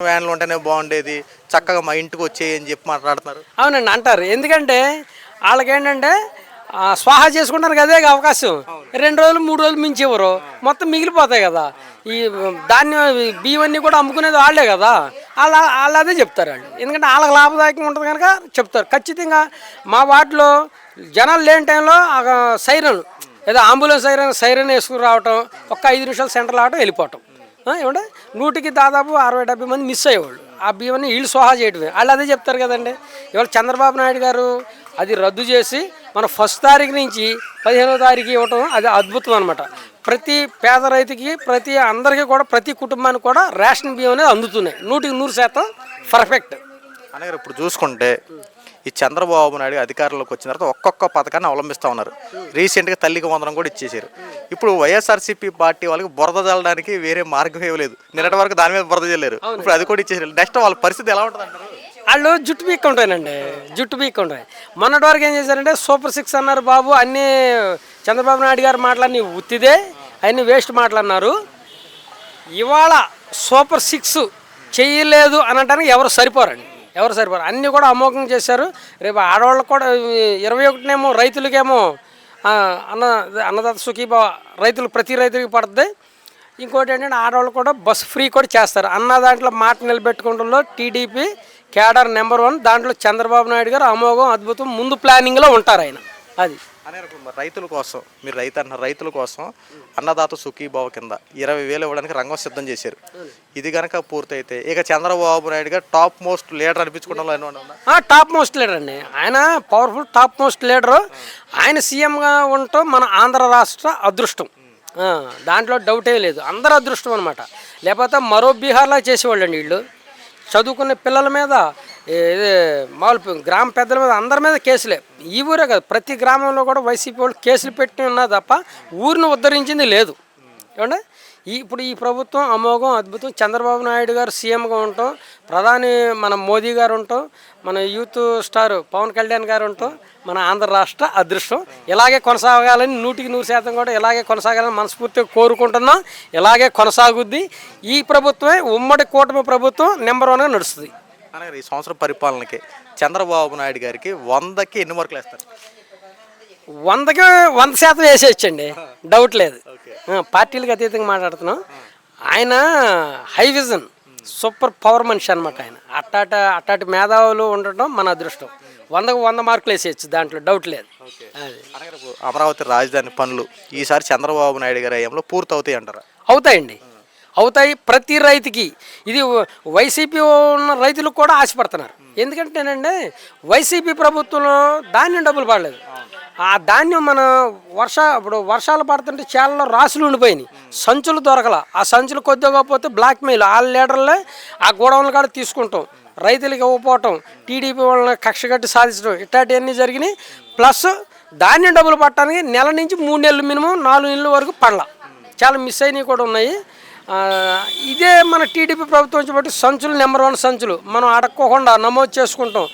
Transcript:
వ్యాన్లు ఉంటేనే బాగుండేది. చక్కగా మా ఇంటికి వచ్చేయి అని చెప్పి మాట్లాడుతున్నారు. అవునండి అంటారు. ఎందుకంటే వాళ్ళకి ఏంటంటే ఆ, స్వాహా చేసుకుంటానికి అదే అవకాశం. రెండు రోజులు మూడు రోజులు మించి ఇవ్వరు మొత్తం మిగిలిపోతాయి కదా. ఈ ధాన్యం బియ్యం అన్నీ కూడా అమ్ముకునేది వాళ్ళే కదా. వాళ్ళ వాళ్ళు అదే చెప్తారు వాళ్ళు ఎందుకంటే వాళ్ళకి లాభదాయకంగా ఉంటుంది కనుక చెప్తారు. ఖచ్చితంగా మా వాటిలో జనాలు లేని టైంలో సైరన్ ఏదో అంబులెన్స్ సైరన్ సైరన్ వేసుకుని రావటం ఒక్క ఐదు నిమిషాలు సెంటర్ రావటం వెళ్ళిపోవటం. ఏమంటే? నూటికి దాదాపు అరవై డెబ్బై మంది మిస్ అయ్యేవాళ్ళు. ఆ బియ్యాన్ని వీళ్ళు సోహా చేయడమే వాళ్ళు అదే చెప్తారు కదండి. ఇవాళ చంద్రబాబు నాయుడు గారు అది రద్దు చేసి మన ఫస్ట్ తారీఖు నుంచి పదిహేనో తారీఖు ఇవ్వటం అది అద్భుతం అనమాట ప్రతి పేద రైతుకి ప్రతి అందరికీ కూడా ప్రతి కుటుంబానికి కూడా రేషన్ బియ్యం అనేది అందుతున్నాయి. నూటికి నూరు శాతం పర్ఫెక్ట్ అనగా ఇప్పుడు చూసుకుంటే ఈ చంద్రబాబు నాయుడు అధికారంలోకి వచ్చిన తర్వాత ఒక్కొక్క పథకాన్ని అవలంబిస్తూ ఉన్నారు. రీసెంట్గా తల్లికి వందనం కూడా ఇచ్చేసారు ఇప్పుడు వైఎస్ఆర్సీపీ పార్టీ వాళ్ళకి బురద చల్లడానికి వేరే మార్గం ఏమీ లేదు. నిన్నటి వరకు దాని మీద బురద చల్లారు ఇప్పుడు అది కూడా ఇచ్చేసారు నెక్స్ట్ వాళ్ళ పరిస్థితి ఎలా ఉంటుంది అంటారు వాళ్ళు జుట్టు పీక్ ఉంటాయండి జుట్టు పీక్ ఉంటాయి మొన్నటి వరకు ఏం చేశారంటే సూపర్ సిక్స్ అన్నారు బాబు అన్నీ చంద్రబాబు నాయుడు గారు మాటలన్నీ ఉత్తిదే అన్ని వేస్ట్ మాటలన్నారు. ఇవాళ సూపర్ సిక్స్ చేయలేదు అనడానికి ఎవరు సరిపోరండి? ఎవరు సరిపోరు. అన్నీ కూడా అమోఘం చేశారు. రేపు ఆడవాళ్ళకు కూడా ఇరవై ఒకటినేమో రైతులకేమో అన్న అన్నదాత సుఖీభావ రైతులు ప్రతి రైతులకి పడుతుంది ఇంకోటి ఏంటంటే ఆడవాళ్ళు కూడా బస్ ఫ్రీ కూడా చేస్తారు. అన్న దాంట్లో మాట నిలబెట్టుకుంటంలో టీడీపీ కేడర్ నెంబర్ వన్ దాంట్లో చంద్రబాబు నాయుడు గారు అమోఘం అద్భుతం ముందు ప్లానింగ్లో ఉంటారు ఆయన. అది. అనే రకం రైతుల కోసం మీరు రైతు అంటున్నారు రైతుల కోసం అన్నదాత సుఖీభావ కింద ఇరవై వేలు ఇవ్వడానికి రంగం సిద్ధం చేశారు. ఇది కనుక పూర్తయితే ఇక Chandrababu Naidu garu top most leader? ఆ, టాప్ మోస్ట్ లీడర్ అండి. ఆయన పవర్ఫుల్ టాప్ మోస్ట్ లీడరు. ఆయన సీఎంగా ఉండటం మన ఆంధ్ర రాష్ట్ర అదృష్టం. దాంట్లో డౌటే లేదు. అందరు అదృష్టం అనమాట లేకపోతే మరో బీహార్లా చేసేవాళ్ళండి వీళ్ళు. చదువుకునే పిల్లల మీద ఇది మామూలు గ్రామ పెద్దల మీద అందరి మీద కేసులే. ఈ ఊరే కాదు ప్రతి గ్రామంలో కూడా వైసీపీ వాళ్ళు కేసులు పెట్టి ఉన్నా తప్ప ఊరిని ఉద్ధరించింది లేదు. ఏమంటే ఈ ఇప్పుడు ఈ ప్రభుత్వం అమోఘం అద్భుతం చంద్రబాబు నాయుడు గారు సీఎంగా ఉంటాం ప్రధాని మన మోదీ గారు ఉంటాం మన యూత్ స్టార్ పవన్ కళ్యాణ్ గారు ఉంటాం మన ఆంధ్ర రాష్ట్ర అదృష్టం. ఇలాగే కొనసాగాలని నూటికి నూరు శాతం కూడా ఇలాగే కొనసాగాలని మనస్ఫూర్తిగా కోరుకుంటున్నాం. ఇలాగే కొనసాగుద్ది. ఈ ప్రభుత్వమే ఉమ్మడి కూటమి ప్రభుత్వం నెంబర్ వన్గా నడుస్తుంది. అనగా ఈ సంవత్సరం పరిపాలనకి చంద్రబాబు నాయుడు గారికి వందకి ఎన్ని మార్కులు వేస్తారు? వందకి వంద శాతం వేసేయచ్చండి. డౌట్ లేదు. పార్టీలకు అతీతంగా మాట్లాడుతున్నాం. ఆయన హై విజన్ సూపర్ పవర్ మనిషి అనమాట ఆయన. అట్టాట అట్టాటి మేధావులు ఉండటం మన అదృష్టం. వందకు వంద మార్కులు వేసేయచ్చు దాంట్లో డౌట్ లేదు. అమరావతి రాజధాని పనులు ఈసారి చంద్రబాబు నాయుడు గారి హయాంలో పూర్తవుతాయి అంటారా? అవుతాయండి. అవుతాయి ప్రతి రైతుకి. ఇది వైసీపీ ఉన్న రైతులకు కూడా ఆశపడుతున్నారు. ఎందుకంటేనండి వైసీపీ ప్రభుత్వంలో ధాన్యం డబ్బులు పడలేదు. ఆ ధాన్యం మన వర్ష ఇప్పుడు వర్షాలు పడుతుంటే చాలా రాసులు ఉండిపోయినాయి. సంచులు దొరకల. ఆ సంచులు కొద్దిగా కాకపోతే బ్లాక్ మెయిల్ ఆ లీడర్లే ఆ గోడౌన్లు కాడ తీసుకుంటాం. రైతులకి ఇవ్వకపోవటం టీడీపీ వాళ్ళని కక్ష కట్టి సాధించడం ఇట్లాంటివన్నీ జరిగినాయి. ప్లస్ ధాన్యం డబ్బులు పట్టడానికి నెల నుంచి మూడు నెలలు మినిమం నాలుగు నెలల వరకు పడల. చాలా మిస్ అయినవి కూడా ఉన్నాయి. ఇదే మన టీడీపీ ప్రభుత్వం వచ్చి బట్టి సంచులు నెంబర్ వన్ సంచులు. మనం అడక్కోకుండా నమోదు చేసుకుంటాం.